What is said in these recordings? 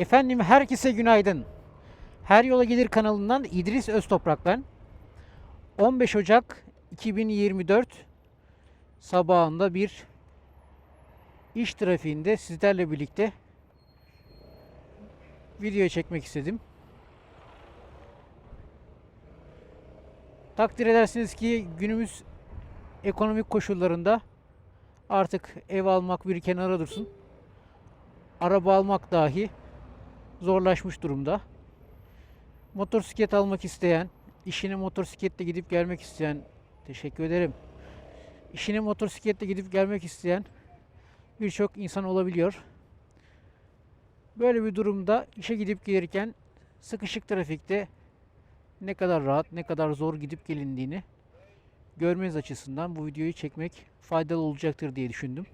Efendim herkese günaydın. Her Yola Gelir kanalından İdris Öztoprak ben. 15 Ocak 2024 sabahında bir iş trafiğinde sizlerle birlikte video çekmek istedim. Takdir edersiniz ki günümüz ekonomik koşullarında artık ev almak bir kenara dursun. Araba almak dahi zorlaşmış durumda. Motosiklet almak isteyen, işine motosikletle gidip gelmek isteyen, teşekkür ederim. İşine motosikletle gidip gelmek isteyen birçok insan olabiliyor. Böyle bir durumda işe gidip gelirken sıkışık trafikte ne kadar rahat, ne kadar zor gidip gelindiğini görmeniz açısından bu videoyu çekmek faydalı olacaktır diye düşündüm.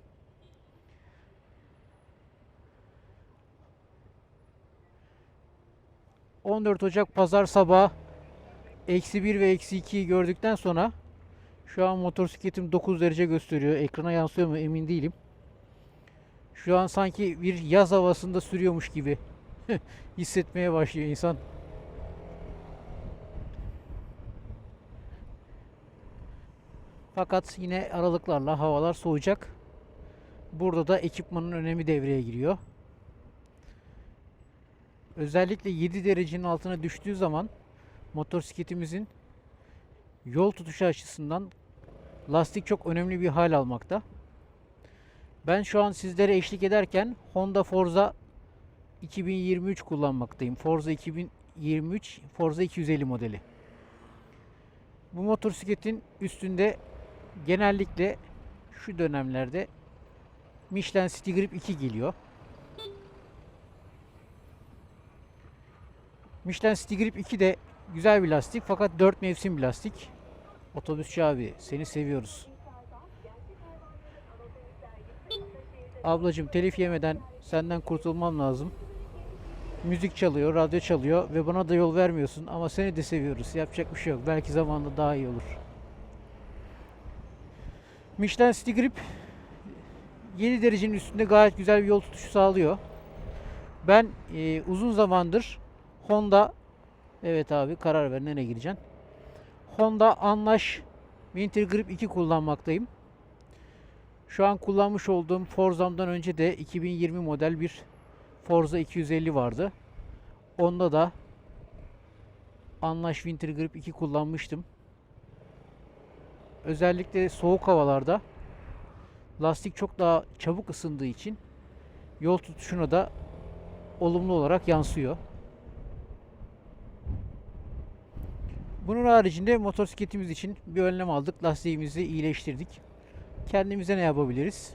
...14 Ocak Pazar sabah... ...eksi 1 ve eksi 2'yi gördükten sonra... ...şu an motosikletim 9 derece gösteriyor. Ekrana yansıyor mu emin değilim. Şu an sanki bir yaz havasında sürüyormuş gibi... ...hissetmeye başlıyor insan. Fakat yine aralıklarla havalar soğuyacak. Burada da ekipmanın önemi devreye giriyor. Özellikle 7 derecenin altına düştüğü zaman motosikletimizin yol tutuşu açısından lastik çok önemli bir hal almakta. Ben şu an sizlere eşlik ederken Honda Forza 2023 kullanmaktayım. Forza 2023, Forza 250 modeli. Bu motosikletin üstünde genellikle şu dönemlerde Michelin City Grip 2 geliyor. Michelin City Grip 2 de güzel bir lastik fakat 4 mevsim bir lastik. Otobüsçü abi seni seviyoruz. Ablacım telif yemeden senden kurtulmam lazım. Müzik çalıyor, radyo çalıyor ve bana da yol vermiyorsun ama seni de seviyoruz. Yapacak bir şey yok. Belki zamanla daha iyi olur. Michelin City Grip 7 derecenin üstünde gayet güzel bir yol tutuşu sağlıyor. Ben e, uzun zamandır Honda evet abi karar ver nereye gireceksin? Honda Anlaş Winter Grip 2 kullanmaktayım. Şu an kullanmış olduğum Forza'mdan önce de 2020 model bir Forza 250 vardı. Onda da Anlaş Winter Grip 2 kullanmıştım. Özellikle soğuk havalarda lastik çok daha çabuk ısındığı için yol tutuşuna da olumlu olarak yansıyor. Bunun haricinde motosikletimiz için bir önlem aldık. Lastiğimizi iyileştirdik. Kendimize ne yapabiliriz?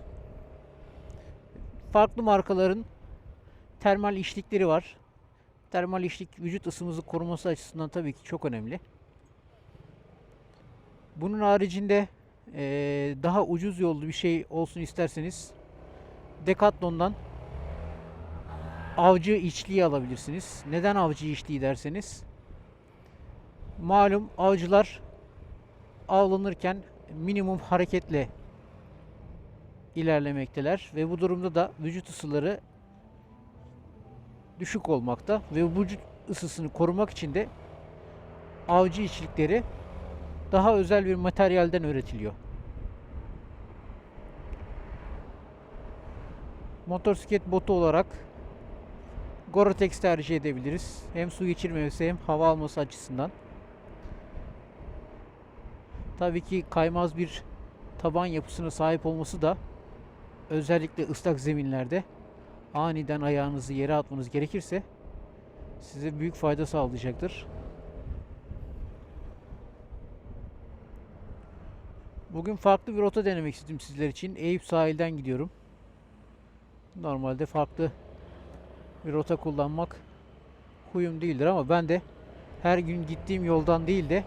Farklı markaların termal işlikleri var. Termal işlik vücut ısımızı koruması açısından tabii ki çok önemli. Bunun haricinde eee, daha ucuz yollu bir şey olsun isterseniz Decathlon'dan avcı içliği alabilirsiniz. Neden avcı içliği derseniz malum avcılar avlanırken minimum hareketle ilerlemekteler ve bu durumda da vücut ısıları düşük olmakta ve vücut ısısını korumak için de avcı içlikleri daha özel bir materyalden üretiliyor. Motosiklet botu olarak Gore-Tex tercih edebiliriz. Hem su geçirmemesi hem hava alması açısından. Tabii ki kaymaz bir taban yapısına sahip olması da özellikle ıslak zeminlerde aniden ayağınızı yere atmanız gerekirse size büyük fayda sağlayacaktır. Bugün farklı bir rota denemek istedim sizler için. Eyüp sahilden gidiyorum. Normalde farklı bir rota kullanmak huyum değildir ama ben de her gün gittiğim yoldan değil de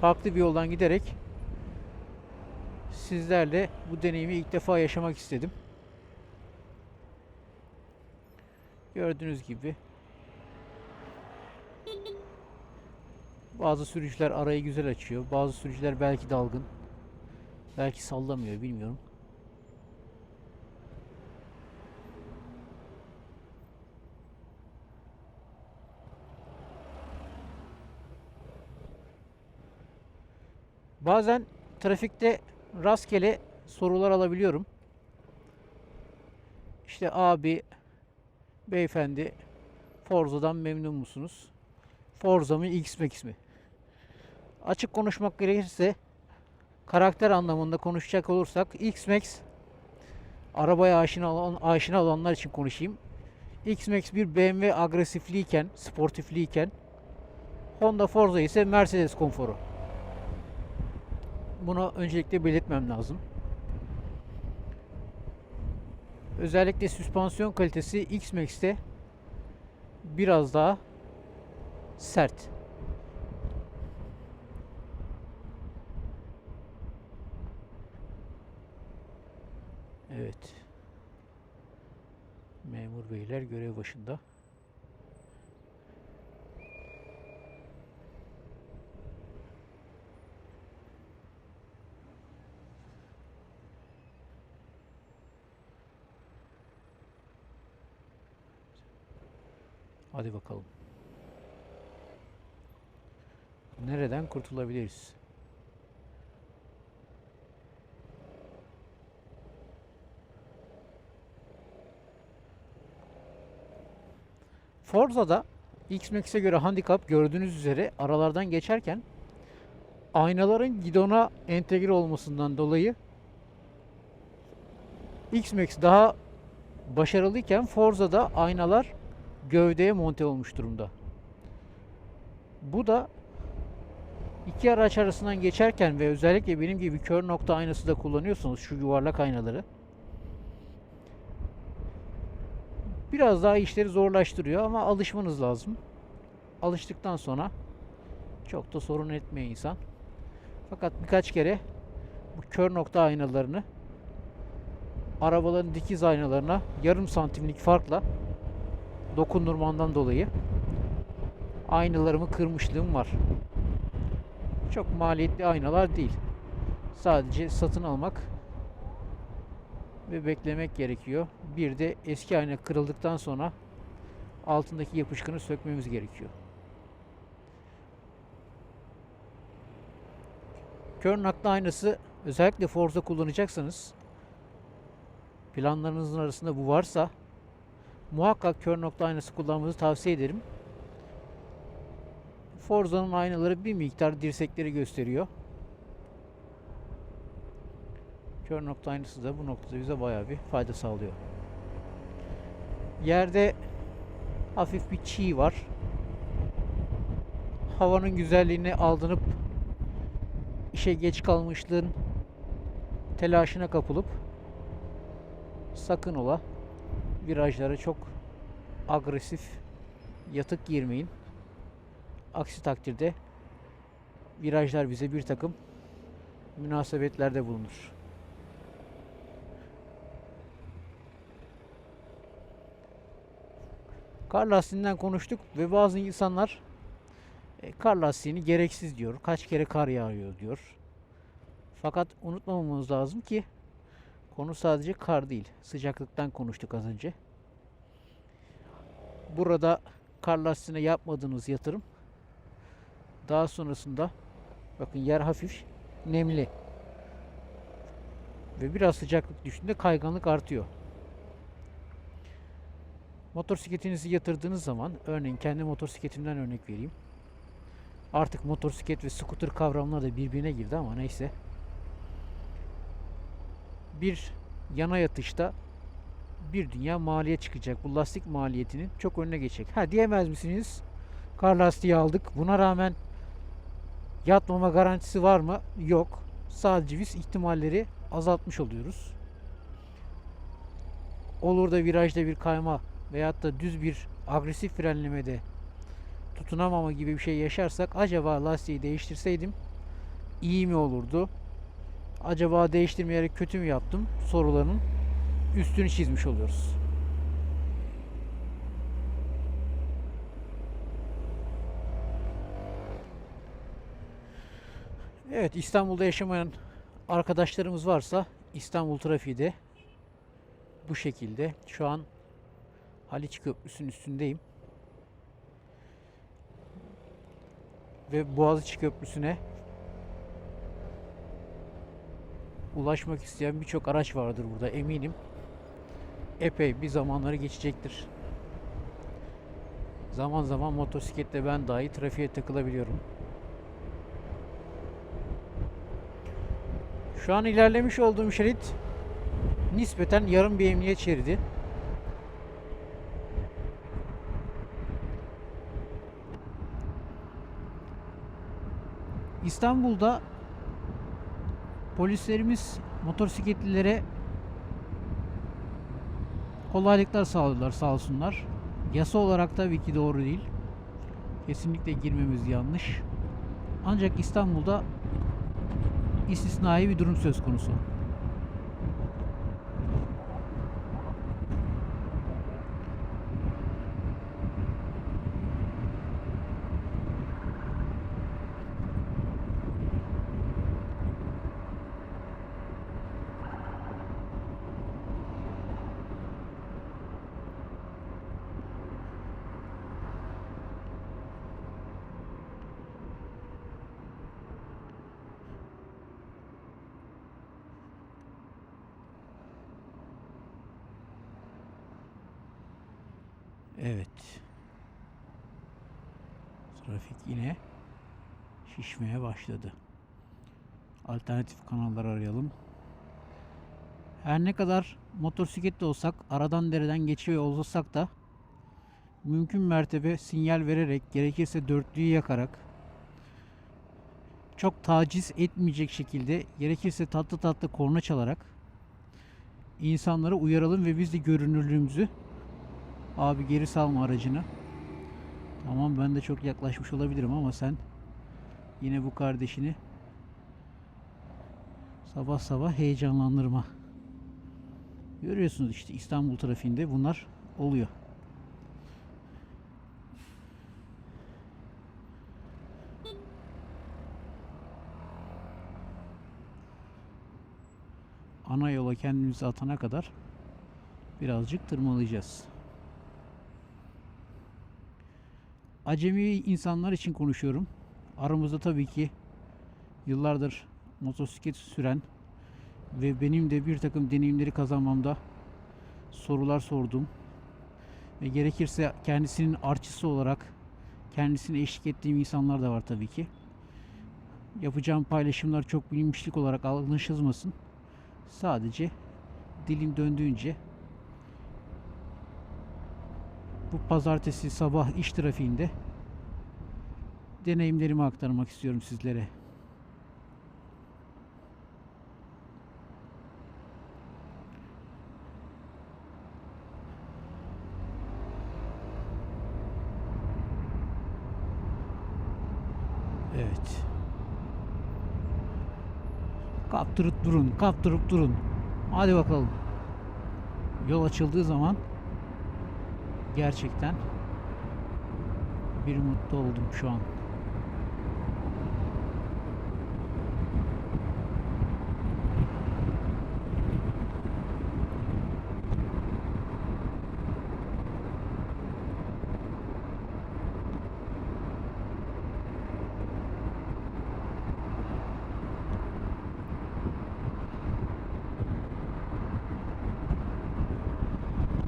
farklı bir yoldan giderek sizlerle bu deneyimi ilk defa yaşamak istedim. Gördüğünüz gibi bazı sürücüler arayı güzel açıyor. Bazı sürücüler belki dalgın. Belki sallamıyor bilmiyorum. Bazen trafikte rastgele sorular alabiliyorum. İşte abi, beyefendi Forza'dan memnun musunuz? Forza mı X-Max mi? Açık konuşmak gerekirse karakter anlamında konuşacak olursak X-Max arabaya aşina olan aşina olanlar için konuşayım. X-Max bir BMW agresifliğiken, sportifliğiken Honda Forza ise Mercedes konforu. Bunu öncelikle belirtmem lazım. Özellikle süspansiyon kalitesi X-Max'te biraz daha sert. Evet. Memur beyler görev başında. Hadi bakalım. Nereden kurtulabiliriz? Forza'da X-Max'e göre handikap gördüğünüz üzere aralardan geçerken aynaların gidona entegre olmasından dolayı X-Max daha başarılıyken Forza'da aynalar gövdeye monte olmuş durumda. Bu da iki araç arasından geçerken ve özellikle benim gibi kör nokta aynası da kullanıyorsanız şu yuvarlak aynaları biraz daha işleri zorlaştırıyor ama alışmanız lazım. Alıştıktan sonra çok da sorun etmiyor insan. Fakat birkaç kere bu kör nokta aynalarını arabaların dikiz aynalarına yarım santimlik farkla dokundurmandan dolayı aynalarımı kırmışlığım var. Çok maliyetli aynalar değil. Sadece satın almak ve beklemek gerekiyor. Bir de eski ayna kırıldıktan sonra altındaki yapışkanı sökmemiz gerekiyor. Kör nokta aynası özellikle Forza kullanacaksanız planlarınızın arasında bu varsa muhakkak kör nokta aynası kullanmanızı tavsiye ederim. Forza'nın aynaları bir miktar dirsekleri gösteriyor. Kör nokta aynası da bu noktada bize bayağı bir fayda sağlıyor. Yerde hafif bir çiğ var. Havanın güzelliğine aldanıp işe geç kalmışlığın telaşına kapılıp sakın ola virajlara çok agresif yatık girmeyin. Aksi takdirde virajlar bize bir takım münasebetlerde bulunur. Kar lastiğinden konuştuk ve bazı insanlar e, kar lastiğini gereksiz diyor. Kaç kere kar yağıyor diyor. Fakat unutmamamız lazım ki konu sadece kar değil. Sıcaklıktan konuştuk az önce. Burada kar lastiğine yapmadığınız yatırım daha sonrasında bakın yer hafif nemli ve biraz sıcaklık düşünde kayganlık artıyor. Motosikletinizi yatırdığınız zaman örneğin kendi motosikletimden örnek vereyim. Artık motosiklet ve scooter kavramları da birbirine girdi ama neyse. Bir yana yatışta bir dünya maliyet çıkacak. Bu lastik maliyetinin çok önüne geçecek. Ha diyemez misiniz? Kar lastiği aldık. Buna rağmen yatmama garantisi var mı? Yok. Sadece biz ihtimalleri azaltmış oluyoruz. Olur da virajda bir kayma veyahut da düz bir agresif frenlemede tutunamama gibi bir şey yaşarsak acaba lastiği değiştirseydim iyi mi olurdu? Acaba değiştirmeyerek kötü mü yaptım? Sorularının üstünü çizmiş oluyoruz. Evet İstanbul'da yaşamayan arkadaşlarımız varsa İstanbul trafiği de bu şekilde. Şu an Haliç Köprüsü'nün üstündeyim. Ve Boğaziçi Köprüsü'ne ulaşmak isteyen birçok araç vardır burada eminim. Epey bir zamanları geçecektir. Zaman zaman motosikletle ben dahi trafiğe takılabiliyorum. Şu an ilerlemiş olduğum şerit nispeten yarım bir emniyet şeridi. İstanbul'da polislerimiz motosikletlilere kolaylıklar sağlıyorlar sağ olsunlar. Yasa olarak tabii ki doğru değil. Kesinlikle girmemiz yanlış. Ancak İstanbul'da istisnai bir durum söz konusu. Evet. Trafik yine şişmeye başladı. Alternatif kanallar arayalım. Her ne kadar motosikletle olsak, aradan dereden geçiyor olsak da mümkün mertebe sinyal vererek, gerekirse dörtlüyü yakarak çok taciz etmeyecek şekilde, gerekirse tatlı tatlı korna çalarak insanları uyaralım ve biz de görünürlüğümüzü Abi geri salma aracını. Tamam ben de çok yaklaşmış olabilirim ama sen yine bu kardeşini sabah sabah heyecanlandırma. Görüyorsunuz işte İstanbul trafiğinde bunlar oluyor. Ana yola kendimizi atana kadar birazcık tırmalayacağız. Acemi insanlar için konuşuyorum. Aramızda tabii ki yıllardır motosiklet süren ve benim de bir takım deneyimleri kazanmamda sorular sordum. Ve gerekirse kendisinin artçısı olarak kendisine eşlik ettiğim insanlar da var tabii ki. Yapacağım paylaşımlar çok bilinmişlik olarak anlaşılmasın. Sadece dilim döndüğünce bu pazartesi sabah iş trafiğinde deneyimlerimi aktarmak istiyorum sizlere. Evet. Kaptırıp durun, kaptırıp durun. Hadi bakalım. Yol açıldığı zaman gerçekten bir mutlu oldum şu an.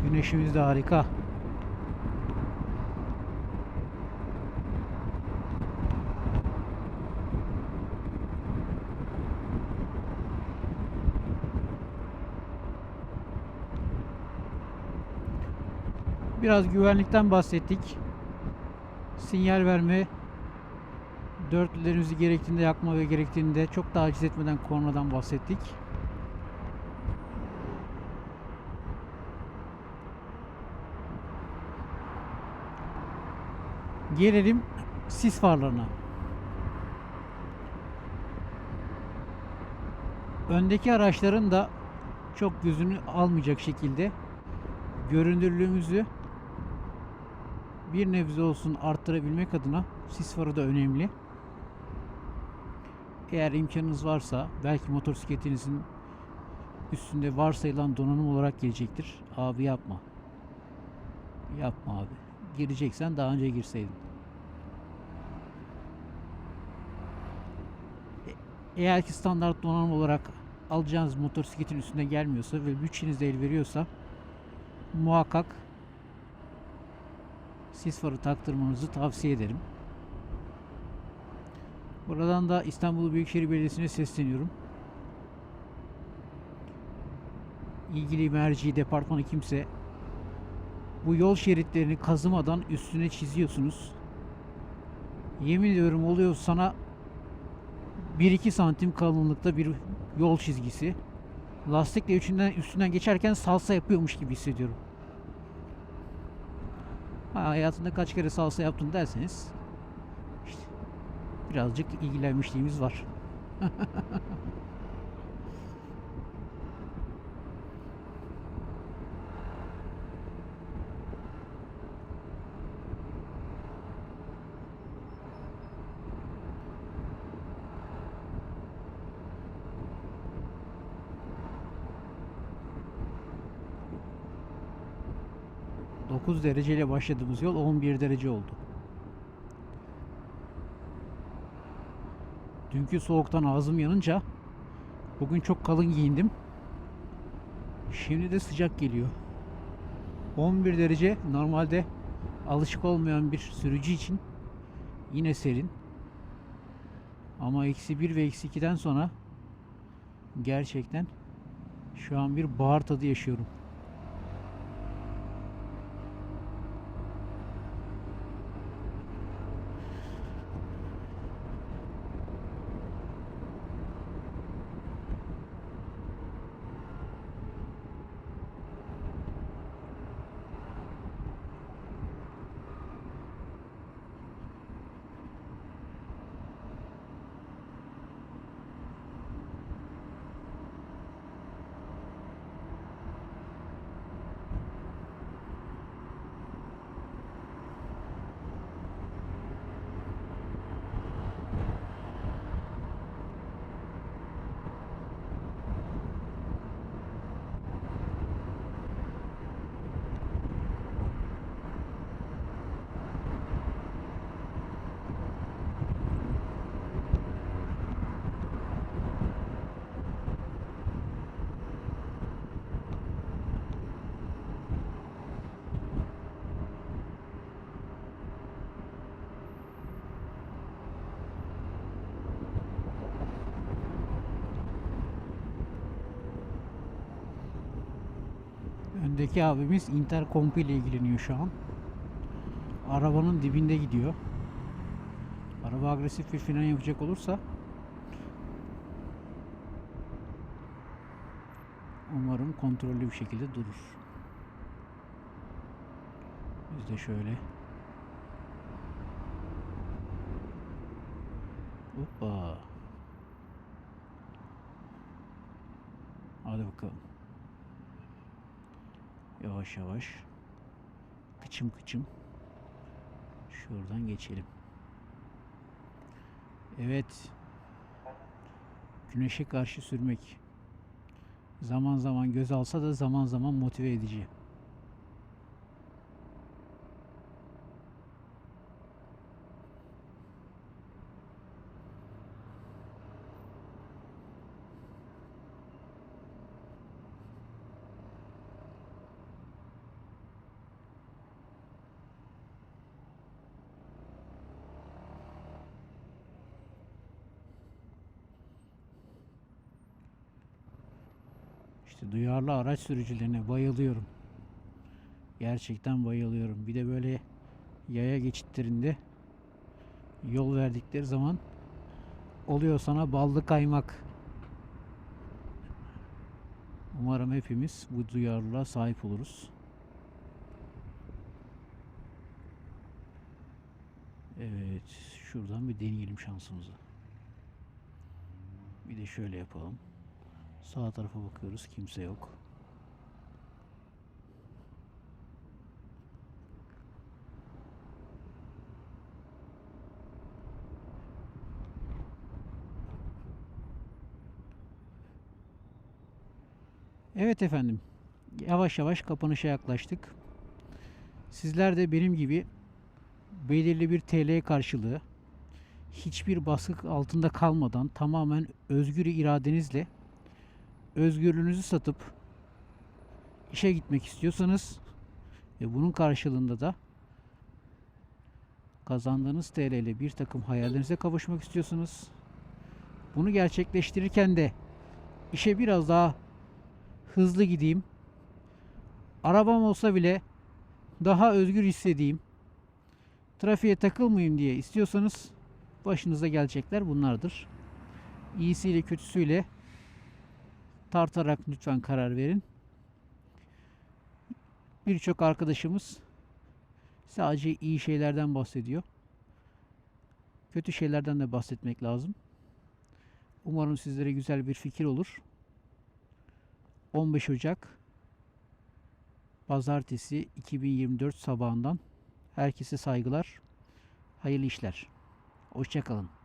Güneşimiz de harika. Biraz güvenlikten bahsettik. Sinyal verme, dörtlülerimizi gerektiğinde yakma ve gerektiğinde çok taciz etmeden kornadan bahsettik. Gelelim sis farlarına. Öndeki araçların da çok gözünü almayacak şekilde görünürlüğümüzü bir nebze olsun arttırabilmek adına sis farı da önemli. Eğer imkanınız varsa belki motosikletinizin üstünde varsayılan donanım olarak gelecektir. Abi yapma. Yapma abi. Gireceksen daha önce girseydin. E- Eğer ki standart donanım olarak alacağınız motosikletin üstünde gelmiyorsa ve bütçeniz de el veriyorsa muhakkak sis farı taktırmanızı tavsiye ederim. Buradan da İstanbul Büyükşehir Belediyesi'ne sesleniyorum. ilgili merci departmanı kimse bu yol şeritlerini kazımadan üstüne çiziyorsunuz. Yemin ediyorum oluyor sana 1-2 santim kalınlıkta bir yol çizgisi. Lastikle üçünden, üstünden geçerken salsa yapıyormuş gibi hissediyorum. Ha, hayatında kaç kere salsa yaptın derseniz işte birazcık ilgilenmişliğimiz var. Dokuz dereceyle başladığımız yol 11 derece oldu. Dünkü soğuktan ağzım yanınca bugün çok kalın giyindim. Şimdi de sıcak geliyor. 11 derece normalde alışık olmayan bir sürücü için yine serin. Ama eksi 1 ve eksi 2'den sonra gerçekten şu an bir bahar tadı yaşıyorum. Öndeki abimiz interkompu ile ilgileniyor şu an. Arabanın dibinde gidiyor. Araba agresif bir fren yapacak olursa umarım kontrollü bir şekilde durur. Biz de şöyle Hoppa. Hadi bakalım. Yavaş yavaş. Kıçım kıçım. Şuradan geçelim. Evet. Güneşe karşı sürmek. Zaman zaman göz alsa da zaman zaman motive edici. Duyarlı araç sürücülerine bayılıyorum. Gerçekten bayılıyorum. Bir de böyle yaya geçitlerinde yol verdikleri zaman oluyor sana ballı kaymak. Umarım hepimiz bu duyarlılığa sahip oluruz. Evet, şuradan bir deneyelim şansımızı. Bir de şöyle yapalım. Sağ tarafa bakıyoruz. Kimse yok. Evet efendim. Yavaş yavaş kapanışa yaklaştık. Sizler de benim gibi belirli bir TL karşılığı hiçbir baskı altında kalmadan tamamen özgür iradenizle özgürlüğünüzü satıp işe gitmek istiyorsanız ve bunun karşılığında da kazandığınız TL ile bir takım hayallerinize kavuşmak istiyorsunuz. Bunu gerçekleştirirken de işe biraz daha hızlı gideyim. Arabam olsa bile daha özgür hissedeyim. Trafiğe takılmayayım diye istiyorsanız başınıza gelecekler bunlardır. İyisiyle kötüsüyle tartarak lütfen karar verin. Birçok arkadaşımız sadece iyi şeylerden bahsediyor. Kötü şeylerden de bahsetmek lazım. Umarım sizlere güzel bir fikir olur. 15 Ocak Pazartesi 2024 sabahından herkese saygılar. Hayırlı işler. Hoşçakalın.